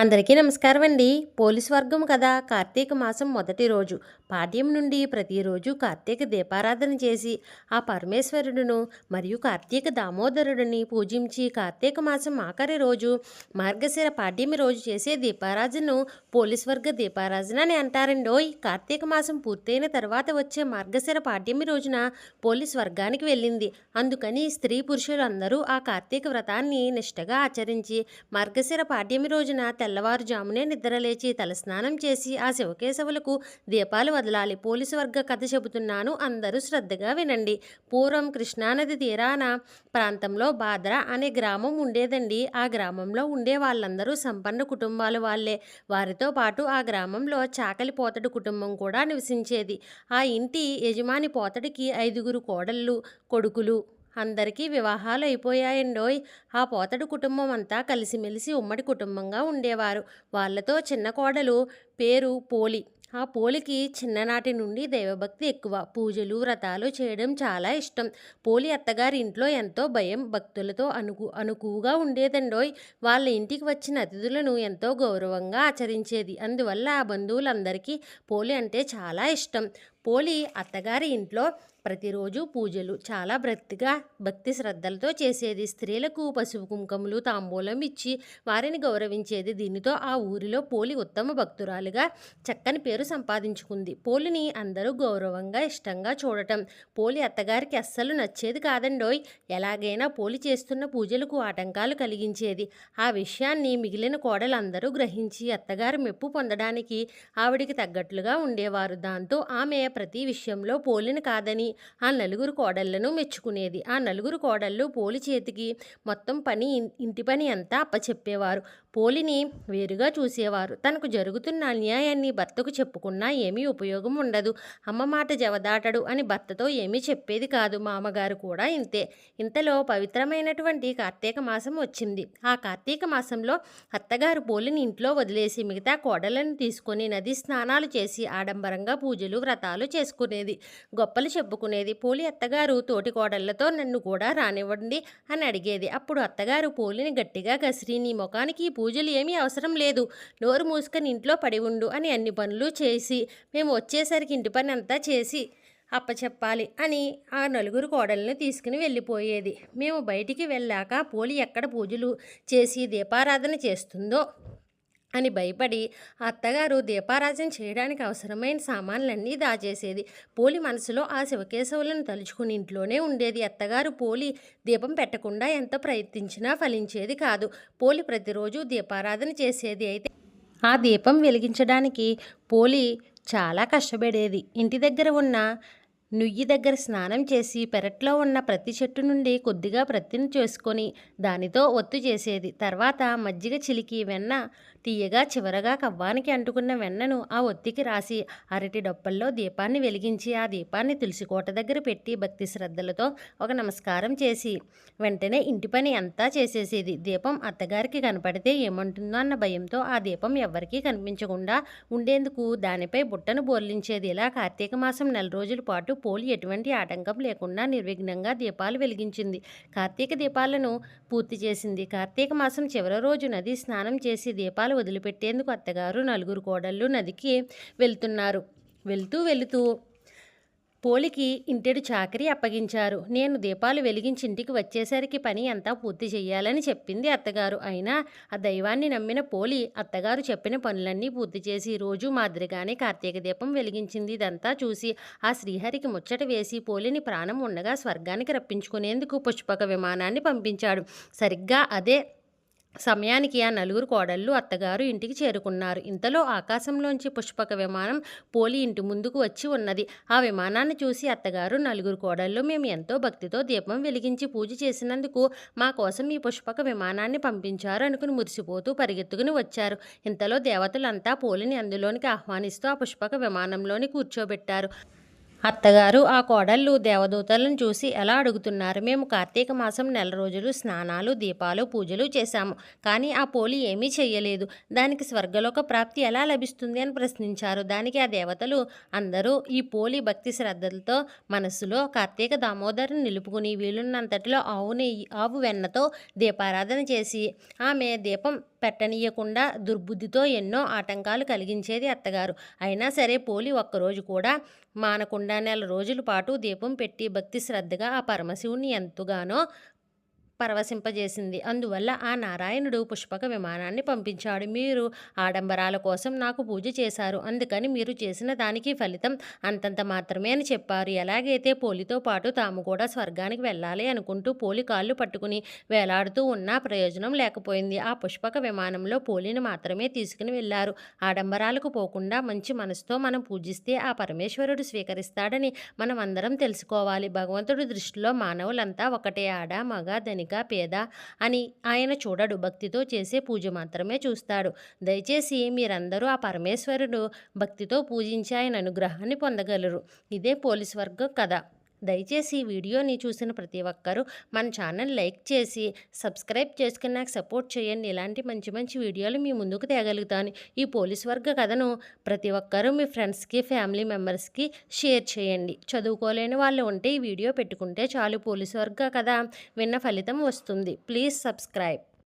అందరికీ నమస్కారం అండి పోలీస్ వర్గం కదా కార్తీక మాసం మొదటి రోజు. పాడ్యం నుండి ప్రతిరోజు కార్తీక దీపారాధన చేసి ఆ పరమేశ్వరుడును మరియు కార్తీక దామోదరుడిని పూజించి కార్తీక మాసం ఆఖరి రోజు మార్గశిర పాడ్యమి రోజు చేసే దీపారాధనను పోలీస్ వర్గ దీపారాధన అని అంటారండి. ఓయ్ కార్తీక మాసం పూర్తయిన తర్వాత వచ్చే మార్గశిర పాడ్యమి రోజున పోలీస్ వర్గానికి వెళ్ళింది. అందుకని స్త్రీ పురుషులు అందరూ ఆ కార్తీక వ్రతాన్ని నిష్టగా ఆచరించి మార్గశిర పాడ్యమి రోజున తెల్లవారుజామునే నిద్రలేచి తలస్నానం చేసి ఆ శివకేశవులకు దీపాలు వదలాలి. పోలీసు వర్గ కథ చెబుతున్నాను. అందరూ శ్రద్ధగా వినండి. పూర్వం కృష్ణానది తీరాన ప్రాంతంలో బాద్ర అనే గ్రామం ఉండేదండి. ఆ గ్రామంలో ఉండే వాళ్ళందరూ సంపన్న కుటుంబాల వాళ్ళే. వారితో పాటు ఆ గ్రామంలో చాకలి పోతడు కుటుంబం కూడా నివసించేది. ఆ ఇంటి యజమాని పోతడికి ఐదుగురు కోడళ్ళు కొడుకులు అందరికీ వివాహాలు అయిపోయాయండోయ్ ఆ పోతడు కుటుంబం అంతా కలిసిమెలిసి ఉమ్మడి కుటుంబంగా ఉండేవారు. వాళ్ళతో చిన్న కోడలు పేరు పోలి. ఆ పోలికి చిన్ననాటి నుండి దైవభక్తి ఎక్కువ. పూజలు వ్రతాలు చేయడం చాలా ఇష్టం. పోలి అత్తగారి ఇంట్లో ఎంతో భయం భక్తులతో అనుకు అనుకువగా ఉండేదండోయ్. వాళ్ళ ఇంటికి వచ్చిన అతిథులను ఎంతో గౌరవంగా ఆచరించేది. అందువల్ల ఆ బంధువులందరికీ పోలి అంటే చాలా ఇష్టం. పోలి అత్తగారి ఇంట్లో ప్రతిరోజు పూజలు. చాలా భక్తిగా భక్తి శ్రద్ధలతో చేసేది. స్త్రీలకు పసుపు కుంకుమలు తాంబూలం ఇచ్చి వారిని గౌరవించేది. దీనితో ఆ ఊరిలో పోలి ఉత్తమ భక్తురాలుగా చక్కని పేరు సంపాదించుకుంది. పోలిని అందరూ గౌరవంగా ఇష్టంగా చూడటం. పోలి అత్తగారికి అస్సలు నచ్చేది కాదండోయ్. ఎలాగైనా పోలి చేస్తున్న పూజలకు ఆటంకాలు కలిగించేది. ఆ విషయాన్ని మిగిలిన కోడలందరూ గ్రహించి అత్తగారు మెప్పు పొందడానికి ఆవిడికి తగ్గట్లుగా ఉండేవారు. దాంతో ఆమె ప్రతి విషయంలో పోలిని కాదని ఆ నలుగురు కోడళ్ళను మెచ్చుకునేది. ఆ నలుగురు కోడళ్ళు పోలి చేతికి మొత్తం పని ఇంటి పని అంతా అప్పచెప్పేవారు. పోలిని వేరుగా చూసేవారు. తనకు జరుగుతున్న అన్యాయాన్ని భర్తకు చెప్పుకున్నా ఏమీ ఉపయోగం ఉండదు. అమ్మ మాట జవదాటడు అని భర్తతో ఏమీ చెప్పేది కాదు. మామగారు కూడా ఇంతే. ఇంతలో పవిత్రమైనటువంటి కార్తీక మాసం వచ్చింది. ఆ కార్తీక మాసంలో అత్తగారు పోలిని ఇంట్లో వదిలేసి మిగతా కోడలను తీసుకొని నది స్నానాలు చేసి ఆడంబరంగా పూజలు వ్రతాలు చేసుకునేది. గొప్పలు చెప్పుకునేది. పోలి అత్తగారు తోటి కోడళ్ళతో నన్ను కూడా రానివ్వండి అని అడిగేది. అప్పుడు అత్తగారు పోలిని గట్టిగా కసిరి నీ ముఖానికి ఈ పూజలు ఏమీ అవసరం లేదు. నోరు మూసుకొని ఇంట్లో పడి ఉండు అని అన్ని పనులు చేసి మేము వచ్చేసరికి ఇంటి పని అంతా చేసి అప్పచెప్పాలి అని ఆ నలుగురు కోడల్ని తీసుకుని వెళ్ళిపోయేది. మేము బయటికి వెళ్ళాక పోలి ఎక్కడ పూజలు చేసి దీపారాధన చేస్తుందో అని భయపడి అత్తగారు దీపారాజన చేయడానికి అవసరమైన సామాన్లన్నీ దాచేసేది. పోలి మనసులో ఆ శివకేశవులను తలుచుకుని ఇంట్లోనే ఉండేది. అత్తగారు పోలి దీపం పెట్టకుండా ఎంత ప్రయత్నించినా ఫలించేది కాదు. పోలి ప్రతిరోజు దీపారాధన చేసేది అయితే ఆ దీపం వెలిగించడానికి పోలి చాలా కష్టపడేది. ఇంటి దగ్గర ఉన్న నుయ్యి దగ్గర స్నానం చేసి పెరట్లో ఉన్న ప్రతి చెట్టు నుండి కొద్దిగా ప్రత్తిని చేసుకొని దానితో ఒత్తు చేసేది. తర్వాత మజ్జిగ చిలికి వెన్న తీయగా చివరగా కవ్వానికి అంటుకున్న వెన్నను ఆ ఒత్తికి రాసి అరటి డొప్పల్లో దీపాన్ని వెలిగించి ఆ దీపాన్ని తులసికోట దగ్గర పెట్టి భక్తి శ్రద్ధలతో ఒక నమస్కారం చేసి వెంటనే ఇంటి పని అంతా చేసేసేది. దీపం అత్తగారికి కనపడితే ఏమంటుందో అన్న భయంతో ఆ దీపం ఎవ్వరికీ కనిపించకుండా ఉండేందుకు దానిపై బుట్టను బోర్లించేది ఇలా కార్తీక మాసం నెల రోజుల పాటు పోలి ఎటువంటి ఆటంకం లేకుండా నిర్విఘ్నంగా దీపాలు వెలిగించింది. కార్తీక దీపాలను పూర్తి చేసింది. కార్తీక మాసం చివరి రోజు నది స్నానం చేసి దీపాలు వదిలిపెట్టేందుకు అత్తగారు నలుగురు కోడళ్ళు నదికి వెళ్తున్నారు. వెళ్తూ వెళుతూ పోలికి ఇంటెడు చాకరీ అప్పగించారు. నేను దీపాలు వెలిగించి ఇంటికి వచ్చేసరికి పని అంతా పూర్తి చేయాలని చెప్పింది అత్తగారు. అయినా ఆ దైవాన్ని నమ్మిన పోలి అత్తగారు చెప్పిన పనులన్నీ పూర్తి చేసి రోజు మాదిరిగానే కార్తీక దీపం వెలిగించింది. ఇదంతా చూసి ఆ శ్రీహరికి ముచ్చట వేసి పోలిని ప్రాణం ఉండగా స్వర్గానికి రప్పించుకునేందుకు పుష్పక విమానాన్ని పంపించాడు. సరిగ్గా అదే సమయానికి ఆ నలుగురు కోడళ్ళు అత్తగారు ఇంటికి చేరుకున్నారు. ఇంతలో ఆకాశంలోంచి పుష్పక విమానం పోలి ఇంటి ముందుకు వచ్చి ఉన్నది. ఆ విమానాన్ని చూసి అత్తగారు నలుగురు కోడళ్ళు మేము ఎంతో భక్తితో దీపం వెలిగించి పూజ చేసినందుకు మా కోసం ఈ పుష్పక విమానాన్ని పంపించారు అనుకుని మురిసిపోతూ పరిగెత్తుకుని వచ్చారు. ఇంతలో దేవతలంతా పోలిని అందులోనికి ఆహ్వానిస్తూ ఆ పుష్పక విమానంలోని కూర్చోబెట్టారు. అత్తగారు ఆ కోడళ్ళు దేవదూతలను చూసి ఎలా అడుగుతున్నారు? మేము కార్తీక మాసం నెల రోజులు స్నానాలు దీపాలు పూజలు చేశాము. కానీ ఆ పోలి ఏమీ చేయలేదు దానికి స్వర్గలోక ప్రాప్తి ఎలా లభిస్తుంది అని ప్రశ్నించారు. దానికి ఆ దేవతలు అందరూ ఈ పోలి భక్తి శ్రద్ధలతో మనస్సులో కార్తీక దామోదరుని నిలుపుకుని వీలున్నంతటిలో ఆవు నెయ్యి ఆవు వెన్నతో దీపారాధన చేసి ఆమె దీపం పెట్టనీయకుండా దుర్బుద్ధితో ఎన్నో ఆటంకాలు కలిగించేది అత్తగారు. అయినా సరే పోలి ఒక్కరోజు కూడా మానకుండా నెల రోజుల పాటు దీపం పెట్టి భక్తి శ్రద్ధగా ఆ పరమశివుని ఎంతగానో పరవశింపజేసింది. అందువల్ల ఆ నారాయణుడు పుష్పక విమానాన్ని పంపించాడు. మీరు ఆడంబరాల కోసం నాకు పూజ చేశారు. అందుకని మీరు చేసిన దానికి ఫలితం అంతంత మాత్రమే అని చెప్పారు. ఎలాగైతే పోలితో పాటు తాము కూడా స్వర్గానికి వెళ్ళాలి అనుకుంటూ పోలి కాళ్ళు పట్టుకుని వేలాడుతూ ఉన్నా ప్రయోజనం లేకపోయింది. ఆ పుష్పక విమానంలో పోలిని మాత్రమే తీసుకుని వెళ్ళారు. ఆడంబరాలకు పోకుండా మంచి మనసుతో మనం పూజిస్తే ఆ పరమేశ్వరుడు స్వీకరిస్తాడని మనం అందరం తెలుసుకోవాలి. భగవంతుడి దృష్టిలో మానవులంతా ఒకటే ఆడ మగ ధనిక పేద అని ఆయన చూడడు. భక్తితో చేసే పూజ మాత్రమే చూస్తాడు. దయచేసి మీరందరూ ఆ పరమేశ్వరుడు భక్తితో పూజించి ఆయన అనుగ్రహాన్ని పొందగలరు. ఇదే పోలీస్ వర్గం కథ. దయచేసి ఈ వీడియోని చూసిన ప్రతి ఒక్కరూ మన ఛానల్ లైక్ చేసి సబ్స్క్రైబ్ చేసుకుని నాకు సపోర్ట్ చేయండి. ఇలాంటి మంచి మంచి వీడియోలు మీ ముందుకు తేగలుగుతాను. ఈ పోలీస్ వర్గ కథను ప్రతి ఒక్కరూ మీ ఫ్రెండ్స్కి ఫ్యామిలీ మెంబర్స్కి షేర్ చేయండి. చదువుకోలేని వాళ్ళు ఉంటే ఈ వీడియో పెట్టుకుంటే చాలు. పోలీస్ వర్గ కథ విన్న ఫలితం వస్తుంది. Please subscribe.